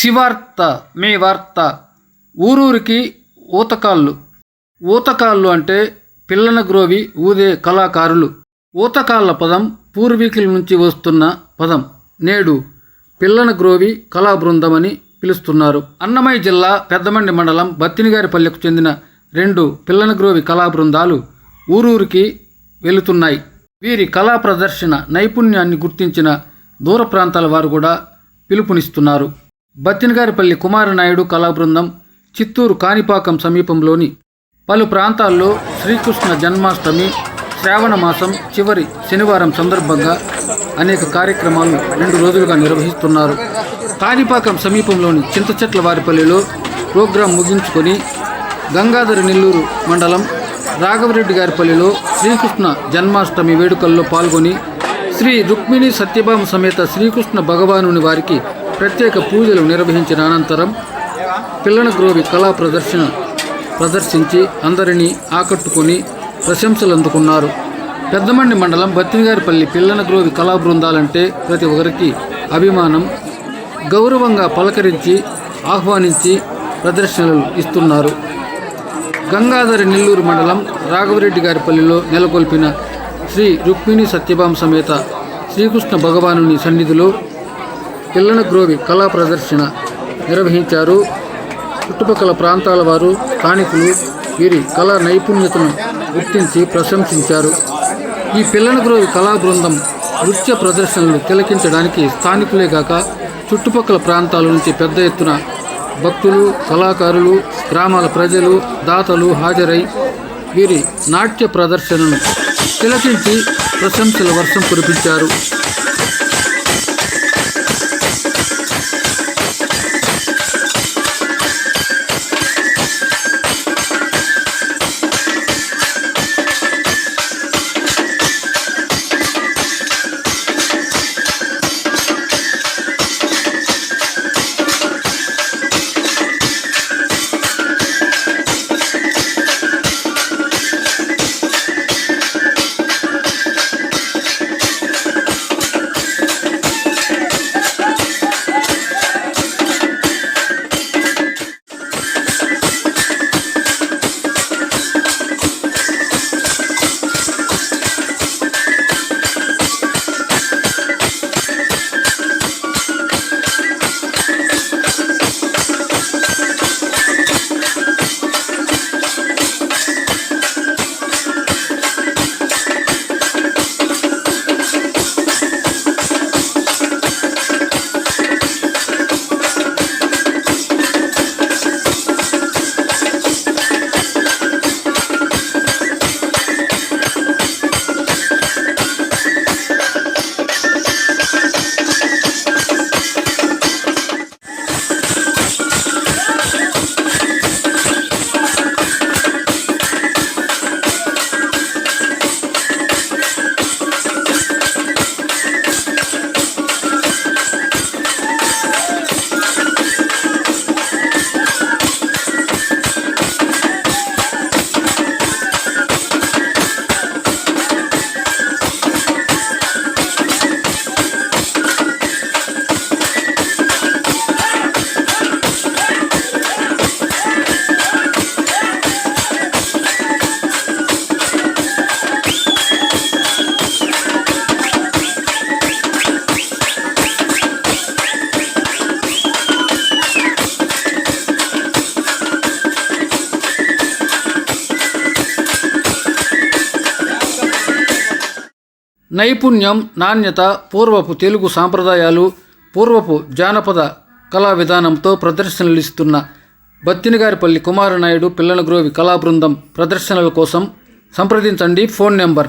శివార్త మీ వార్త ఊరూరికి ఊతకాళ్ళు. ఊతకాళ్ళు అంటే పిల్లన గ్రోవి ఊదే కళాకారులు. ఊతకాళ్ళ పదం పూర్వీకుల నుంచి వస్తున్న పదం. నేడు పిల్లన గ్రోవి కళా బృందమని పిలుస్తున్నారు. అన్నమయ్య జిల్లా పెద్దమండి మండలం బత్తినిగారిపల్లెకు చెందిన రెండు పిల్లన గ్రోవి కళా బృందాలు ఊరూరికి వెళుతున్నాయి. వీరి కళా ప్రదర్శన నైపుణ్యాన్ని గుర్తించిన దూర ప్రాంతాల వారు కూడా పిలుపునిస్తున్నారు. బత్తినగారిపల్లి కుమారనాయుడు కళా బృందం చిత్తూరు కాణిపాకం సమీపంలోని పలు ప్రాంతాల్లో శ్రీకృష్ణ జన్మాష్టమి శ్రావణ మాసం చివరి శనివారం సందర్భంగా అనేక కార్యక్రమాలు రెండు రోజులుగా నిర్వహిస్తున్నారు. కాణిపాకం సమీపంలోని చింతచెట్ల వారిపల్లిలో ప్రోగ్రాం ముగించుకొని గంగాధర నెల్లూరు మండలం రాఘవరెడ్డి గారిపల్లిలో శ్రీకృష్ణ జన్మాష్టమి వేడుకల్లో పాల్గొని శ్రీ రుక్మిణి సత్యభామ సమేత శ్రీకృష్ణ భగవానుని వారికి ప్రత్యేక పూజలు నిర్వహించిన అనంతరం పిల్లన గ్రోవి కళా ప్రదర్శన ప్రదర్శించి అందరినీ ఆకట్టుకొని ప్రశంసలు అందుకున్నారు. పెద్దమండి మండలం బత్తిగారిపల్లి పిల్లన గ్రోవి కళా బృందాలంటే ప్రతి ఒక్కరికి అభిమానం గౌరవంగా పలకరించి ఆహ్వానించి ప్రదర్శనలు ఇస్తున్నారు. గంగాధర నెల్లూరు మండలం రాఘవరెడ్డి గారిపల్లిలో నెలకొల్పిన శ్రీ రుక్మిణి సత్యభామ సమేత శ్రీకృష్ణ భగవానుని సన్నిధిలో పిల్లన గ్రోవి కళా ప్రదర్శన నిర్వహించారు. చుట్టుపక్కల ప్రాంతాల వారు స్థానికులు వీరి కళా నైపుణ్యతను గుర్తించి ప్రశంసించారు. ఈ పిల్లన గ్రోవి కళా బృందం నృత్య ప్రదర్శనలు తిలకించడానికి స్థానికులే కాక చుట్టుపక్కల ప్రాంతాల నుంచి పెద్ద ఎత్తున భక్తులు కళాకారులు గ్రామాల ప్రజలు దాతలు హాజరై వీరి నాట్య ప్రదర్శనను తిలకించి ప్రశంసల వర్షం కురిపించారు. నైపుణ్యం నాణ్యత పూర్వపు తెలుగు సాంప్రదాయాలు పూర్వపు జానపద కళా విధానంతో ప్రదర్శనలు ఇస్తున్న బత్తినగారిపల్లి కుమారనాయుడు పిల్లనగ్రోవి కళా బృందం ప్రదర్శనల కోసం సంప్రదించండి ఫోన్ నెంబర్.